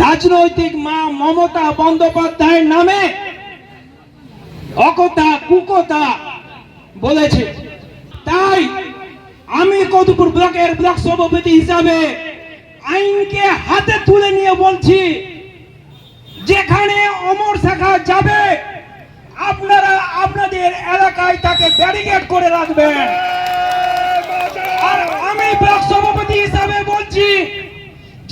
রাজনৈতিক মা মমতা বন্দ্যোপাধ্যায়ের নামে অকথা কুকথা বলেছে। তাই আমি কতুপুর ব্লকের ব্লক সভাপতি হিসাবে আইনকে হাতে তুলে নিয়ে বলছি, যেখানে অমর শাখা যাবে, আপনারা আপনাদের এলাকায় তাকে ব্যারিকেড করে রাখবেন। আর আমি ব্লক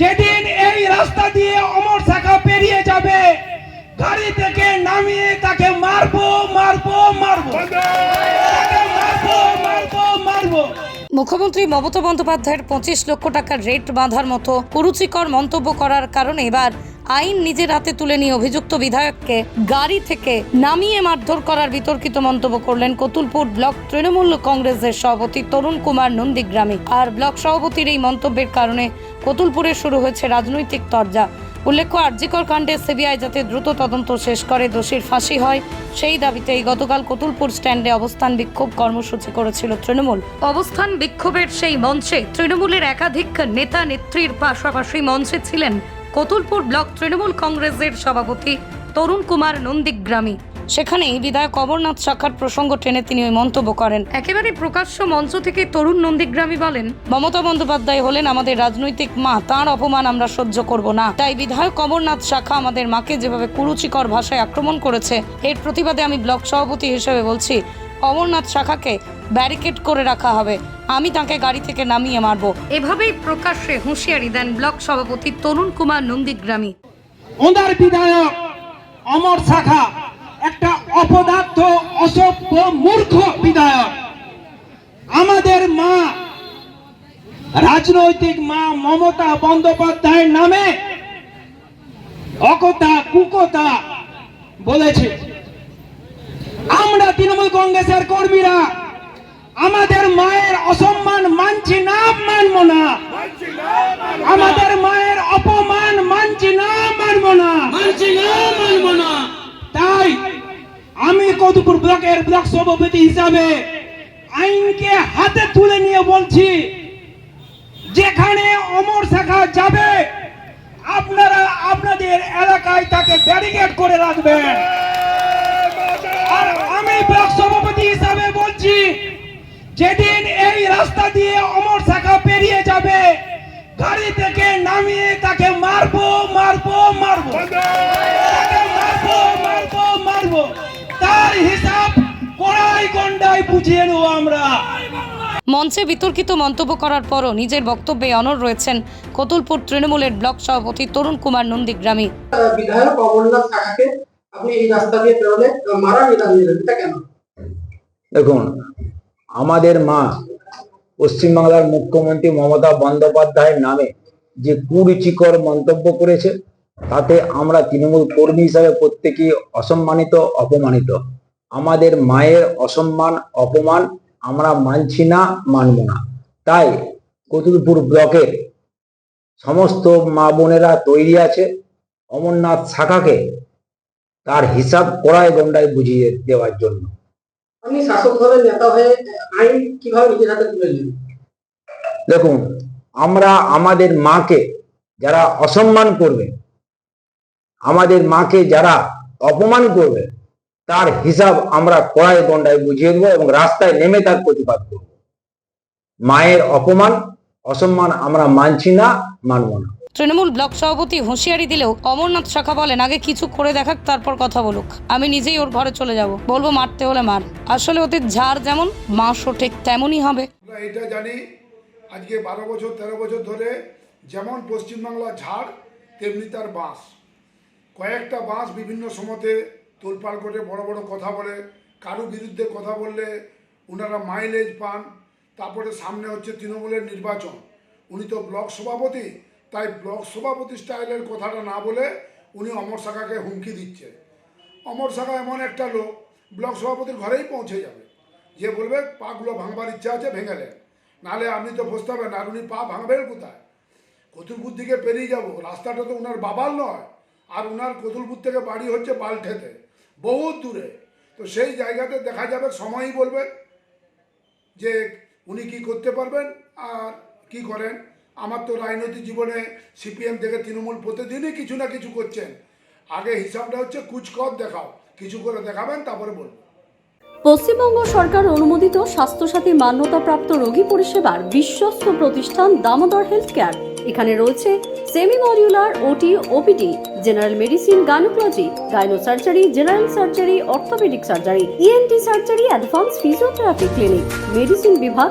যেদিন এই রাস্তা দিয়ে অমর শাখা পেরিয়ে যাবে, গাড়ি থেকে নামিয়ে তাকে মারবো মারবো মারবো। মারবো মারবো মারবো। মুখ্যমন্ত্রী মমতা বন্দ্যোপাধ্যায়ের পঁচিশ লক্ষ টাকার রেট বাঁধার মতো কুরুচিকর মন্তব্য করার কারণে এবার আইন নিজের হাতে তুলে নিয়ে অভিযুক্ত বিধায়ককে গাড়ি থেকে নামিয়ে মারধর করার বিতর্কিত মন্তব্য করলেন কতুলপুর ব্লক তৃণমূল কংগ্রেসের সভাপতি তরুণ কুমার নন্দীগ্রামী। আর ব্লক সভাপতির এই মন্তব্যের কারণে কতুলপুরে শুরু হয়েছে রাজনৈতিক তরজা। উল্লেখ্য, আরজিকর কাণ্ডে সিবিআই যাতে দ্রুত তদন্ত শেষ করে, দোষীর ফাঁসি হয়, সেই দাবিতেই গতকাল কতুলপুর স্ট্যান্ডে অবস্থান বিক্ষোভ কর্মসূচি করেছিল তৃণমূল। অবস্থান বিক্ষোভের সেই মঞ্চে তৃণমূলের একাধিক নেতা নেত্রীর পাশাপাশি মঞ্চে ছিলেন কতুলপুর ব্লক তৃণমূল কংগ্রেসের সভাপতি তরুণ কুমার নন্দীগ্রামী। সেখানেই বিধায়ক অমরনাথ শাখার প্রসঙ্গ টেনে তিনি ওই মন্তব্য করেন। একেবারে প্রকাশ্য মঞ্চ থেকে তরুণ নন্দীগ্রামী বলেন, মমতা বন্দ্যোপাধ্যায় হলেন আমাদের রাজনৈতিক মা, তার অপমান আমরা সহ্য করব না। তাই বিধায়ক অমরনাথ শাখা আমাদের মাকে যেভাবে কুরুচিকর ভাষায় আক্রমণ করেছে, এর প্রতিবাদে আমি ব্লক সভাপতি হিসেবে বলছি অমরনাথ শাখাকে ব্যারিকেড করে রাখা হবে। আমি তাকে গাড়ি থেকে নামিয়ে মারব। এভাবেই প্রকাশ্যে হুঁশিয়ারি দেন ব্লক সভাপতি তরুণ কুমার নন্দীগ্রামী। ওনার বিধায়ক অমর শাখা, একটা অপদার্থ, অসভ্য, মূর্খ বিধায়ক। আমাদের মা, রাজনৈতিক মা মমতা বন্দ্যোপাধ্যায়ের নামে অকতা কুকতা বলেছে। আমরা তৃণমূল কংগ্রেসের কর্মীরা আমাদের মায়ের অসম্মান মানছি না মানব না। আমাদের মায়ের অপমান মানছি না মানব না। মানছি না মানব না। তাই আমি কতুপুর ব্লকের ব্লক সভাপতি হিসাবে আইনকে হাতে তুলে নিয়ে বলছি যেখানে অমর শাখা যাবে আপনারা আপনাদের এলাকায় তাকে ব্যারিকেড করে রাখবেন। ব্লক সভাপতি হিসাবে বলছি যেদিন এই রাস্তা দিয়ে অমর শাখা পেরিয়ে যাবে গাড়ি থেকে নামিয়ে তাকে মারবো মারবো মারবো। তাকে মারবো মারবো মারবো। তার হিসাব কড়াই গন্ডায় বুঝিয়ে নেব আমরা। মঞ্চে বিতর্কিত মন্তব্য করার পরও নিজের বক্তব্যে অনর রয়েছেন কতুলপুর তৃণমূলের ব্লক সভাপতি তরুণ কুমার নন্দীগ্রামী। বিধায়ক অমরনাথ শাখাকে দেখুন, আমাদের মা পশ্চিমবাংলার মুখ্যমন্ত্রী মমতা বন্দ্যোপাধ্যায়ের নামে যে কুরুচিকর মন্তব্য করেছে, তাতে আমরা তৃণমূল কর্মী হিসাবে প্রত্যেকেই অসম্মানিত, অপমানিত। আমাদের মায়ের অসম্মান, অপমান আমরা মানছি না, মানব না। তাই কতুলপুর ব্লকের সমস্ত মা বোনেরা তৈরি আছে। অমরনাথ শাখাকে তার হিসাব কড়ায় গন্ডায় বুঝিয়ে দেওয়ার জন্য। শাসক দলের নেতা হয়ে আইন কীভাবে নিজের হাতে তুলে দেখুন আমরা আমাদের মাকে যারা অসম্মান করবে আমাদের মাকে যারা অপমান করবে তার হিসাব আমরা কড়াই গন্ডায় বুঝিয়ে দেবো এবং রাস্তায় নেমে তার প্রতিবাদ করব। মায়ের অপমান অসম্মান আমরা মানছি না মানব না। তৃণমূল ব্লক সভাপতি হুঁশিয়ারি দিলেও অমরনাথ শাখা বলেন, আগে কিছু করে দেখাক, তারপর কথা বলুক। আমি নিজেই ওর ঘরে চলে যাব। বলব, মারতে হলে মার। আসলে ওদের ঝাড় যেমন, মাসও ঠিক তেমনই হবে। এটা জানি, আজকে বারো বছর, তেরো বছর ধরে যেমন পশ্চিমবাংলা ঝাড়, তেমনি তার বাঁশ। কয়েকটা বাঁশ বিভিন্ন সময়তে তোলপাড় করে বড় বড় কথা বলে কারও বিরুদ্ধে কথা বললে ওনারা মাইলেজ পান। তারপরে সামনে হচ্ছে তৃণমূলের নির্বাচন। উনি তো ব্লক সভাপতি তাই ব্লক সভাপতি স্টাইলের কথাটা না বলে উনি অমর শাখাকে হুমকি দিচ্ছে। অমর শাখা এমন একটা লোক, ব্লক সভাপতির ঘরেই পৌঁছে যাবে। যে বলবে পাগুলো ভাঙবার ইচ্ছা আছে, ভেঙে দেন নাহলে আপনি তো বসতে আর উনি পা ভাঙবেন কোথায়? কতুলপুর দিকে পেরিয়ে যাব, রাস্তাটা তো ওনার বাবার নয়, আর ওনার কতুলপুর থেকে বাড়ি হচ্ছে বালঠেতে, বহুত দূরে। তো সেই জায়গাতে দেখা যাবে, সময়ই বলবে যে উনি কি করতে পারবেন আর কি করেন। আমার তো রাজনৈতিক জীবনে সিপিএম থেকে তৃণমূল প্রতিদিনই কিছু না কিছু করছেন। আগে হিসাবটা হচ্ছে কুচকর দেখাও, কিছু করে দেখাবেন, তারপরে বলব। পশ্চিমবঙ্গ সরকার অনুমোদিত স্বাস্থ্যসাথী মান্যতাপ্রাপ্ত রোগী পরিষেবার বিশ্বস্ত প্রতিষ্ঠান দামোদর হেলথ কেয়ার এখানে রয়েছে semi modular OT, OPD, general medicine, gynaecology gyno surgery general surgery, orthopaedic surgery, ENT surgery, advance physiotherapy clinic, medicine বিভাগ